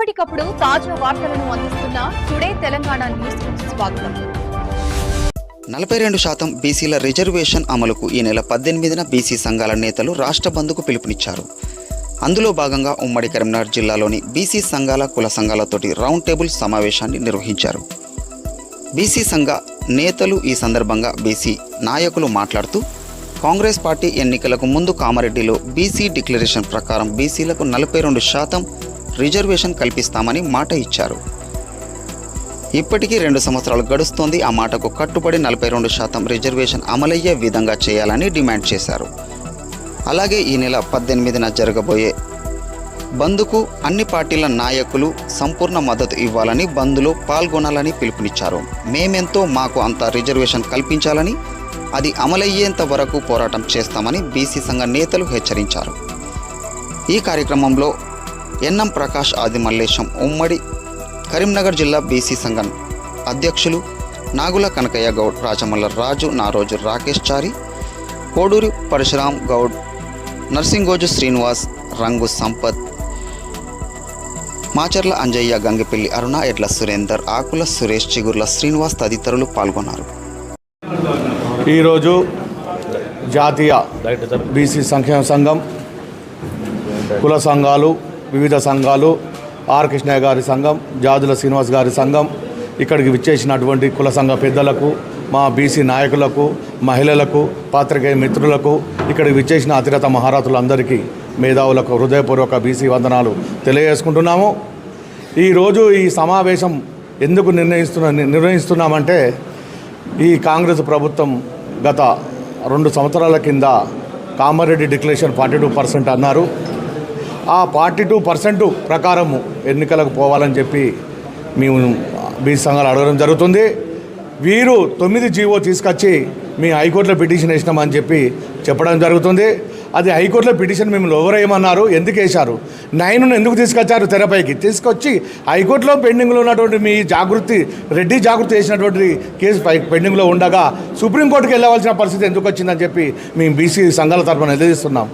ఎప్పటికప్పుడు తాజా వార్తలను అందిస్తున్న టుడే తెలంగాణ న్యూస్ స్వాగతం. నలభై రెండు శాతం బీసీల రిజర్వేషన్ అమలుకు ఈ నెల పద్దెనిమిదిన బీసీ సంఘాల నేతలు రాష్ట్ర బంద్కు పిలుపునిచ్చారు. అందులో భాగంగా ఉమ్మడి కరీంనగర్ జిల్లాలోని బీసీ సంఘాల కుల సంఘాలతోటి రౌండ్ టేబుల్ సమావేశాన్ని నిర్వహించారు. బీసీ సంఘ నేతలు ఈ సందర్భంగా బీసీ నాయకులు మాట్లాడుతూ కాంగ్రెస్ పార్టీ ఎన్నికలకు ముందు కామారెడ్డిలో బీసీ డిక్లరేషన్ ప్రకారం బీసీలకు నలభై రెండు శాతం రిజర్వేషన్ కల్పిస్తామని మాట ఇచ్చారు. ఇప్పటికీ రెండు సంవత్సరాలు గడుస్తోంది. ఆ మాటకు కట్టుబడి నలభై రెండు శాతం రిజర్వేషన్ అమలయ్యే విధంగా చేయాలని డిమాండ్ చేశారు. అలాగే ఈ నెల పద్దెనిమిదిన జరగబోయే బంద్కు అన్ని పార్టీల నాయకులు సంపూర్ణ మద్దతు ఇవ్వాలని బంద్లో పాల్గొనాలని పిలుపునిచ్చారు. మేమెంతో మాకు అంత రిజర్వేషన్ కల్పించాలని అది అమలయ్యేంత వరకు పోరాటం చేస్తామని బీసీ సంఘ నేతలు హెచ్చరించారు. ఈ కార్యక్రమంలో ఎన్ఎం ప్రకాష్ ఆది మల్లేశం ఉమ్మడి కరీంనగర్ జిల్లా బీసీ సంఘం అధ్యక్షులు నాగుల కనకయ్య గౌడ్ రాజమల్ల రాజు నారోజు రాకేష్ చారి కోడూరి పరశురాం గౌడ్ నర్సింగోజు శ్రీనివాస్ రంగు సంపత్ మాచర్ల అంజయ్య గంగిపల్లి అరుణ ఎడ్ల సురేందర్ ఆకుల సురేష్ చిగుర్ల శ్రీనివాస్ తదితరులు పాల్గొన్నారు. ఈరోజు జాతీయ బీసీ సంక్షేమ సంఘం కుల సంఘాలు వివిధ సంఘాలు ఆర్ కృష్ణయ్య గారి సంఘం జాదుల శ్రీనివాస్ గారి సంఘం ఇక్కడికి విచ్చేసినటువంటి కుల సంఘ పెద్దలకు మా బీసీ నాయకులకు మహిళలకు పాత్రికేయ మిత్రులకు ఇక్కడికి విచ్చేసిన అతిరత మహారథులందరికీ మేధావులకు హృదయపూర్వక బీసీ వందనాలు తెలియజేసుకుంటున్నాము. ఈరోజు ఈ సమావేశం ఎందుకు నిర్ణయిస్తున్న నిర్వహిస్తున్నామంటే ఈ కాంగ్రెస్ ప్రభుత్వం గత రెండు సంవత్సరాల కింద Kamareddy declaration forty two percent అన్నారు. ఆ ఫార్టీ టూ పర్సెంట్ ప్రకారము ఎన్నికలకు పోవాలని చెప్పి మేము బీసీ సంఘాలు అడగడం జరుగుతుంది. వీరు తొమ్మిది జీవో తీసుకొచ్చి మీ హైకోర్టులో పిటిషన్ వేసినామని చెప్పి చెప్పడం జరుగుతుంది. అది హైకోర్టులో పిటిషన్ మేము ఎవరేమన్నారు ఎందుకు వేశారు? నైన్ను ఎందుకు తీసుకొచ్చారు? తెరపైకి తీసుకొచ్చి హైకోర్టులో పెండింగ్లో ఉన్నటువంటి మీ జాగృతి రెడ్డి జాగృతి చేసినటువంటి కేసు పై పెండింగ్లో ఉండగా సుప్రీంకోర్టుకి వెళ్ళవలసిన పరిస్థితి ఎందుకు వచ్చిందని చెప్పి మేము బీసీ సంఘాల తరఫున నిలదీస్తున్నాం.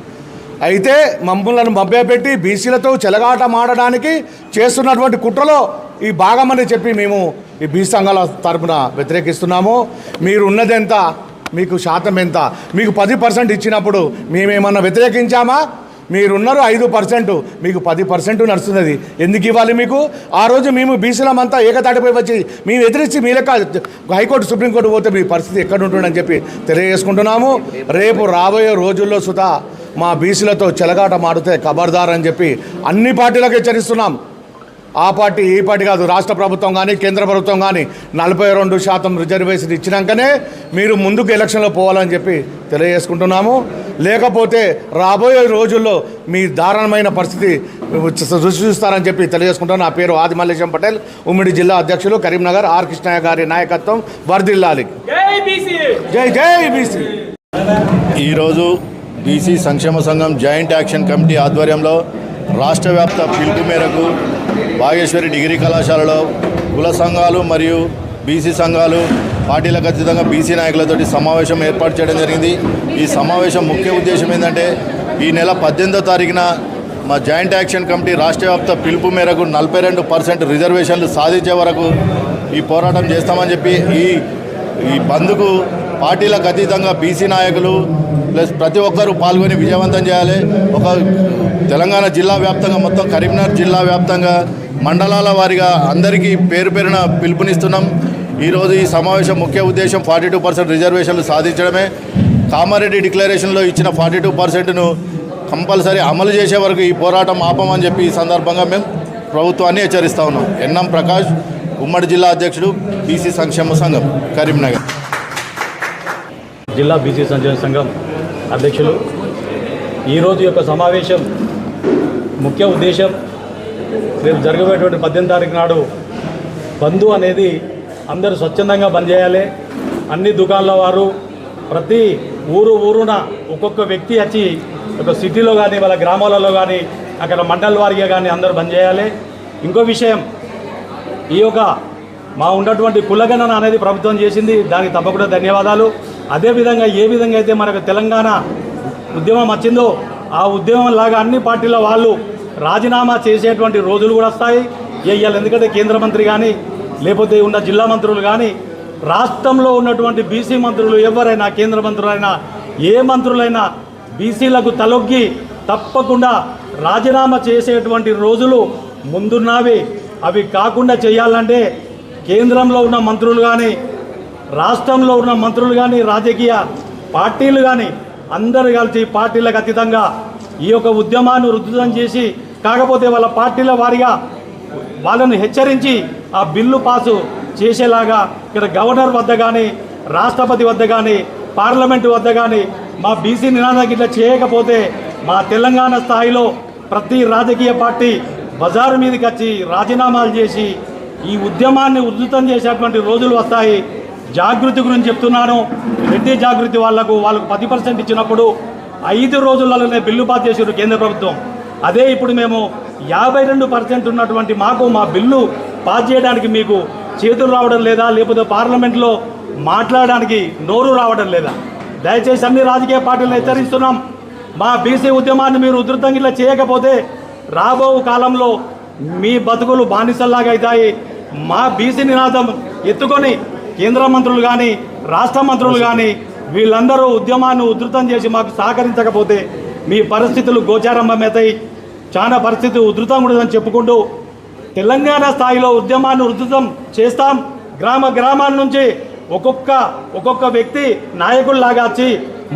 అయితే మమ్మల్ని మభ్యపెట్టి బీసీలతో చెలగాట మాడడానికి చేస్తున్నటువంటి కుట్రలో ఈ భాగమని చెప్పి మేము ఈ బీ సంఘాల తరఫున వ్యతిరేకిస్తున్నాము. మీరు ఉన్నదెంత మీకు శాతం ఎంత? మీకు పది పర్సెంట్ ఇచ్చినప్పుడు మేమేమన్నా వ్యతిరేకించామా? మీరున్నారు ఐదు పర్సెంట్. మీకు పది పర్సెంట్ నడుస్తున్నది. ఎందుకు ఇవ్వాలి మీకు? ఆ రోజు మేము బీసీలమంతా ఏకతాటిపై వచ్చి మేము ఎదిరించి మీ లెక్క హైకోర్టు సుప్రీంకోర్టు పోతే మీ పరిస్థితి ఎక్కడ ఉంటుందని చెప్పి తెలియజేసుకుంటున్నాము. రేపు రాబోయే రోజుల్లో సుధా మా బీసీలతో చెలగాట మాడితే ఖబర్దార్ అని చెప్పి అన్ని పార్టీలకు హెచ్చరిస్తున్నాం. ఆ పార్టీ ఈ పార్టీ కాదు రాష్ట్ర ప్రభుత్వం కానీ కేంద్ర ప్రభుత్వం కానీ నలభై రెండు శాతం రిజర్వేషన్ ఇచ్చినాకనే మీరు ముందుకు ఎలక్షన్లో పోవాలని చెప్పి తెలియజేసుకుంటున్నాము. లేకపోతే రాబోయే రోజుల్లో మీ దారుణమైన పరిస్థితి రుచి చూస్తారని చెప్పి తెలియజేసుకుంటాను నా పేరు ఆది మల్లేశం పటేల్ ఉమ్మడి జిల్లా అధ్యక్షులు కరీంనగర్ ఆర్ కృష్ణయ్య గారి నాయకత్వం వర్దిల్లాలి. జై జై బీసీ! ఈరోజు బీసీ సంక్షేమ సంఘం జాయింట్ యాక్షన్ కమిటీ ఆధ్వర్యంలో రాష్ట్ర వ్యాప్త పిలుపు మేరకు భాగేశ్వరి డిగ్రీ కళాశాలలో కుల సంఘాలు మరియు బీసీ సంఘాలు పార్టీలకు ఖచ్చితంగా బీసీ నాయకులతోటి సమావేశం ఏర్పాటు చేయడం జరిగింది. ఈ సమావేశం ముఖ్య ఉద్దేశం ఏంటంటే ఈ నెల పద్దెనిమిదో తారీఖున మా జాయింట్ యాక్షన్ కమిటీ రాష్ట్ర వ్యాప్త పిలుపు మేరకు నలభై రెండు పర్సెంట్ రిజర్వేషన్లు సాధించే వరకు ఈ పోరాటం చేస్తామని చెప్పి ఈ ఈ బంద్కు పార్టీలకు అతీతంగా బీసీ నాయకులు ప్లస్ ప్రతి ఒక్కరూ పాల్గొని విజయవంతం చేయాలి. ఒక తెలంగాణ జిల్లా వ్యాప్తంగా మొత్తం కరీంనగర్ జిల్లా వ్యాప్తంగా మండలాల వారిగా అందరికీ పేరు పేరున పిలుపునిస్తున్నాం. ఈరోజు ఈ సమావేశం ముఖ్య ఉద్దేశం ఫార్టీ టూ పర్సెంట్ రిజర్వేషన్లు సాధించడమే. కామారెడ్డి డిక్లరేషన్లో ఇచ్చిన ఫార్టీ టూ పర్సెంట్ను కంపల్సరీ అమలు చేసే వరకు ఈ పోరాటం ఆపమని చెప్పి ఈ సందర్భంగా మేము ప్రభుత్వాన్ని హెచ్చరిస్తా ఉన్నాం. ఎన్ఎం ప్రకాష్ ఉమ్మడి జిల్లా అధ్యక్షుడు బీసీ సంక్షేమ సంఘం కరీంనగర్. జిల్లా బీసీ సంక్షేమ సంఘం అధ్యక్షులు. ఈరోజు యొక్క సమావేశం ముఖ్య ఉద్దేశం రేపు జరగబోయేటువంటి పద్దెనిమిది తారీఖు నాడు బంధు అనేది అందరూ స్వచ్ఛందంగా బంద్ చేయాలి అన్ని దుకాణాల వారు ప్రతి ఊరు ఊరున ఒక్కొక్క వ్యక్తి వచ్చి ఒక సిటీలో కానీ వాళ్ళ గ్రామాలలో కానీ అక్కడ మండల వారిగా కానీ అందరూ బంద్ చేయాలి ఇంకో విషయం ఈ యొక్క మా ఉన్నటువంటి కులగణన అనేది ప్రభుత్వం చేసింది. దానికి తప్పకుండా ధన్యవాదాలు. అదేవిధంగా ఏ విధంగా అయితే మనకు తెలంగాణ ఉద్యమం వచ్చిందో ఆ ఉద్యమం లాగా అన్ని పార్టీల వాళ్ళు రాజీనామా చేసేటువంటి రోజులు కూడా వస్తాయి. ఇవాళ ఎందుకంటే కేంద్ర మంత్రి కానీ లేకపోతే ఉన్న జిల్లా మంత్రులు కానీ రాష్ట్రంలో ఉన్నటువంటి బీసీ మంత్రులు ఎవరైనా కేంద్ర మంత్రులైనా ఏ మంత్రులైనా బీసీలకు తలొగ్గి తప్పకుండా రాజీనామా చేసేటువంటి రోజులు ముందున్నవి. అవి కాకుండా చేయాలంటే కేంద్రంలో ఉన్న మంత్రులు కానీ రాష్ట్రంలో ఉన్న మంత్రులు కానీ రాజకీయ పార్టీలు కానీ అందరు కలిసి పార్టీలకు అతీతంగా ఈ యొక్క ఉద్యమాన్ని ఉద్ధృతం చేసి కాకపోతే వాళ్ళ పార్టీల వారిగా వాళ్ళను హెచ్చరించి ఆ బిల్లు పాసు చేసేలాగా ఇక్కడ గవర్నర్ వద్ద కానీ రాష్ట్రపతి వద్ద కానీ పార్లమెంటు వద్ద కానీ మా బీసీ నినాదానికి ఇట్లా చేయకపోతే మా తెలంగాణ స్థాయిలో ప్రతి రాజకీయ పార్టీ బజారు మీదకి వచ్చి రాజీనామాలు చేసి ఈ ఉద్యమాన్ని ఉధృతం చేసేటువంటి రోజులు వస్తాయి. జాగృతి గురించి చెప్తున్నాను. రెడ్డి జాగృతి వాళ్ళకు వాళ్ళకు పది పర్సెంట్ ఇచ్చినప్పుడు ఐదు రోజులలోనే బిల్లు పాస్ చేసారు కేంద్ర ప్రభుత్వం. అదే ఇప్పుడు మేము యాభై రెండు పర్సెంట్ ఉన్నటువంటి మాకు మా బిల్లు పాస్ చేయడానికి మీకు చేతులు రావడం లేదా లేకపోతే పార్లమెంట్లో మాట్లాడడానికి నోరు రావడం లేదా? దయచేసి అన్ని రాజకీయ పార్టీలను హెచ్చరిస్తున్నాం. మా బీసీ ఉద్యమాన్ని మీరు ఉధృతంగా ఇలా చేయకపోతే రాబో కాలంలో మీ బతుకులు బానిసల్లాగా అవుతాయి. మా బీసీ నినాదం ఎత్తుకొని కేంద్ర మంత్రులు కానీ రాష్ట్ర మంత్రులు కానీ వీళ్ళందరూ ఉద్యమాన్ని ఉధృతం చేసి మాకు సహకరించకపోతే మీ పరిస్థితులు గోచారంభమవుతాయి. చాలా పరిస్థితి ఉధృతం ఉండదని చెప్పుకుంటూ తెలంగాణ స్థాయిలో ఉద్యమాన్ని ఉధృతం చేస్తాం. గ్రామ గ్రామాల నుంచి ఒక్కొక్క ఒక్కొక్క వ్యక్తి నాయకుల్లాగా వచ్చి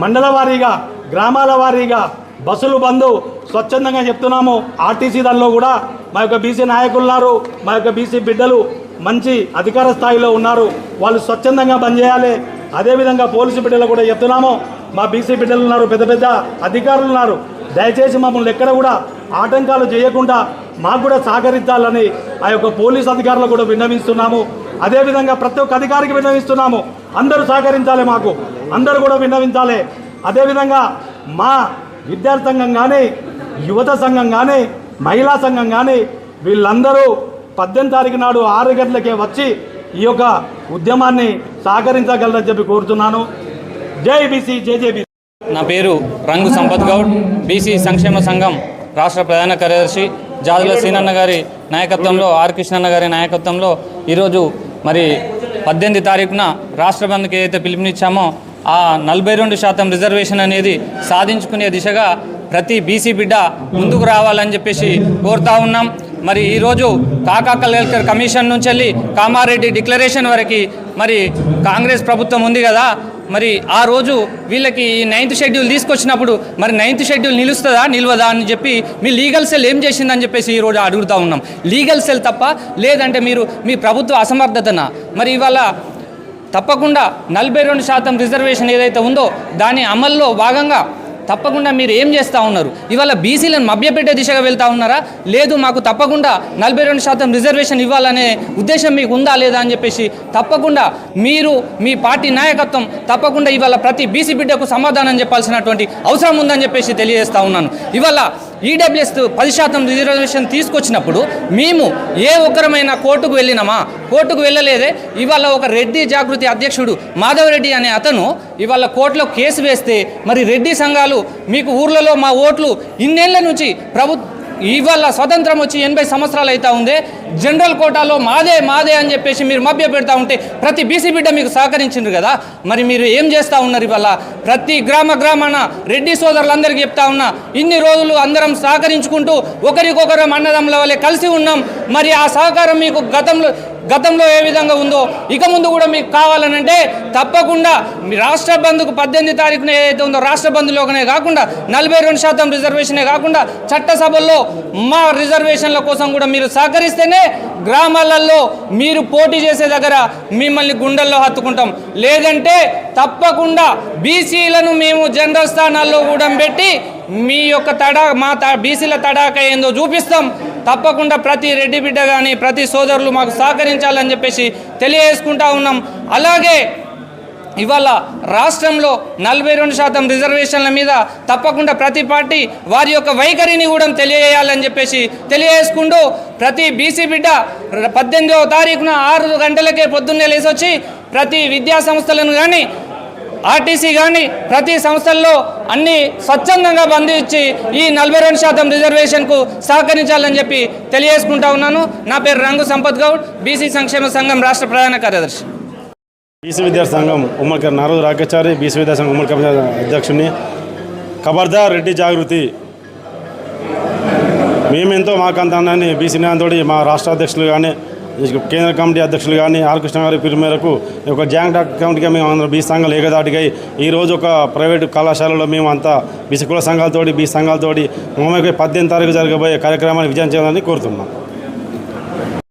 మండల వారీగా గ్రామాల వారీగా బస్సులు బంద్ స్వచ్ఛందంగా చెప్తున్నాము. ఆర్టీసీ దానిలో కూడా మా యొక్క బీసీ నాయకులున్నారు మా యొక్క బీసీ బిడ్డలు మంచి అధికార స్థాయిలో ఉన్నారు. వాళ్ళు స్వచ్ఛందంగా పనిచేయాలి. అదేవిధంగా పోలీసు బిడ్డలు కూడా చెప్తున్నాము. మా బీసీ బిడ్డలు ఉన్నారు పెద్ద పెద్ద అధికారులు ఉన్నారు. దయచేసి మమ్మల్ని ఎక్కడ కూడా ఆటంకాలు చేయకుండా మాకు కూడా సహకరించాలని ఆ యొక్క పోలీస్ అధికారులు కూడా విన్నవిస్తున్నాము. అదేవిధంగా ప్రతి ఒక్క అధికారికి విన్నవిస్తున్నాము. అందరూ సహకరించాలి మాకు. అందరూ కూడా విన్నవించాలి. అదేవిధంగా మా విద్యార్థి సంఘం కానీ యువత సంఘం కానీ మహిళా సంఘం కానీ వీళ్ళందరూ పద్దెనిమిది తారీఖు నాడు ఆరు గంటలకే వచ్చి ఈ యొక్క ఉద్యమాన్ని సహకరించగలరని చెప్పి కోరుతున్నాను. జై బీసీ జేజేబీ నా పేరు రంగు సంపత్ గౌడ్. బీసీ సంక్షేమ సంఘం రాష్ట్ర ప్రధాన కార్యదర్శి జాదుల సీనన్న గారి నాయకత్వంలో ఆర్ కృష్ణన్న గారి నాయకత్వంలో ఈరోజు మరి పద్దెనిమిది తారీఖున రాష్ట్ర బంద్కి ఏదైతే పిలుపునిచ్చామో ఆ నలభై రెండు శాతం రిజర్వేషన్ అనేది సాధించుకునే దిశగా ప్రతి బీసీ బిడ్డ ముందుకు రావాలని చెప్పేసి కోరుతా ఉన్నాం. మరి ఈరోజు కాకా కలెక్టర్ కమిషన్ నుంచి వెళ్ళి కామారెడ్డి డిక్లరేషన్ వరకు మరి కాంగ్రెస్ ప్రభుత్వం ఉంది కదా మరి ఆ రోజు వీళ్ళకి ఈ నైన్త్ షెడ్యూల్ తీసుకొచ్చినప్పుడు మరి నైన్త్ షెడ్యూల్ నిలుస్తుందా నిలవదా అని చెప్పి మీ లీగల్ సెల్ ఏం చేసిందని చెప్పేసి ఈరోజు అడుగుతా ఉన్నాం. లీగల్ సెల్ తప్ప లేదంటే మీరు మీ ప్రభుత్వ అసమర్థతన? మరి ఇవాళ తప్పకుండా నలభై రెండు శాతం రిజర్వేషన్ ఏదైతే ఉందో దాని అమల్లో భాగంగా తప్పకుండా మీరు ఏం చేస్తూ ఉన్నారు? ఇవాళ బీసీలను మభ్యపెట్టే దిశగా వెళ్తా ఉన్నారా? లేదు మాకు తప్పకుండా నలభై రెండు శాతం రిజర్వేషన్ ఇవ్వాలనే ఉద్దేశం మీకు ఉందా లేదా అని చెప్పేసి తప్పకుండా మీరు మీ పార్టీ నాయకత్వం తప్పకుండా ఇవాళ ప్రతి బీసీ బిడ్డకు సమాధానం చెప్పాల్సినటువంటి అవసరం ఉందని చెప్పేసి తెలియజేస్తా ఉన్నాను. ఇవాళ ఈడబ్ల్యూఎస్ పది శాతం రిజర్వేషన్ తీసుకొచ్చినప్పుడు మేము ఏ ఒక్కరమైనా కోర్టుకు వెళ్ళినామా? కోర్టుకు వెళ్ళలేదే. ఇవాళ ఒక రెడ్డి జాగృతి అధ్యక్షుడు మాధవరెడ్డి అనే అతను ఇవాళ కోర్టులో కేసు వేస్తే మరి రెడ్డి సంఘాలు మీకు ఊర్లలో మా ఓట్లు ఇన్నేళ్ళ నుంచి ప్రభు ఇవాళ స్వతంత్రం వచ్చి ఎనభై సంవత్సరాలు అవుతా ఉంది. జనరల్ కోటాలో మాదే మాదే అని చెప్పేసి మీరు మభ్య పెడతా ఉంటే ప్రతి బీసీ బిడ్డ మీకు సహకరించిండ్రు కదా. మరి మీరు ఏం చేస్తూ ఉన్నారు ఇవాళ? ప్రతి గ్రామ గ్రామాన రెడ్డి సోదరులందరికీ చెప్తా ఉన్నా ఇన్ని రోజులు అందరం సహకరించుకుంటూ ఒకరికొకరం అన్నదమ్ముల వల్లే కలిసి ఉన్నాం. మరి ఆ సహకారం మీకు గతంలో గతంలో ఏ విధంగా ఉందో ఇక ముందు కూడా మీకు కావాలనంటే తప్పకుండా రాష్ట్ర బంధుకు పద్దెనిమిది తారీఖున ఏదైతే ఉందో రాష్ట్ర బంధులోనే కాకుండా నలభై రెండు శాతం రిజర్వేషనే కాకుండా చట్టసభల్లో మా రిజర్వేషన్ల కోసం కూడా మీరు సహకరిస్తేనే గ్రామాలలో మీరు పోటీ చేసే దగ్గర మిమ్మల్ని గుండెల్లో హత్తుకుంటాం. లేదంటే తప్పకుండా బీసీలను మేము జనరల్ స్థానాల్లో కూడా పెట్టి మీ యొక్క తడా మా త బీసీల తడాక ఏందో చూపిస్తాం. తప్పకుండా ప్రతి రెడ్డి బిడ్డ కానీ ప్రతి సోదరులు మాకు సహకరించాలని చెప్పేసి తెలియజేసుకుంటా ఉన్నాం. అలాగే ఇవాళ రాష్ట్రంలో నలభై రెండు శాతం రిజర్వేషన్ల మీద తప్పకుండా ప్రతి పార్టీ వారి యొక్క వైఖరిని కూడా తెలియజేయాలని చెప్పేసి తెలియజేసుకుంటూ ప్రతి బీసీ బిడ్డ పద్దెనిమిదవ తారీఖున ఆరు గంటలకే పొద్దున్నే లేచొచ్చి ప్రతి విద్యా సంస్థలను కానీ ఆర్టీసీ కానీ ప్రతి సంస్థల్లో అన్ని స్వచ్ఛందంగా బంధించి ఈ నలభై రెండు శాతం రిజర్వేషన్కు సహకరించాలని చెప్పి తెలియజేసుకుంటా ఉన్నాను. నా పేరు రంగు సంపత్ గౌడ్ బీసీ సంక్షేమ సంఘం రాష్ట్ర ప్రధాన కార్యదర్శి. బీసీ విద్యార్థి సంఘం ఉమ్మడి నారదు రాకేచారి బీసీ విద్యార్థి సంఘం ఉమ్మడి కమిటీ అధ్యక్షుడిని ఖబర్దార్ రెడ్డి జాగృతి. మేమెంతో మాకంతానని బీసీ న్యాయంతోటి మా రాష్ట్ర అధ్యక్షులు కానీ కేంద్ర కమిటీ అధ్యక్షులు కానీ ఆలకృష్ణ కృష్ణ గారి పేరు మేరకు ఒక జాయింట్ కమిటీగా మేము అందరం బీ సంఘాలు ఏకదాటిగా ఈ రోజు ఒక ప్రైవేటు కళాశాలలో మేము అంతా బీసీ కుల సంఘాలతోటి బీ సంఘాలతోటి మమ్మల్ని పద్దెనిమిది తారీఖు జరగబోయే కార్యక్రమాన్ని విజయం చేయాలని కోరుతున్నాం.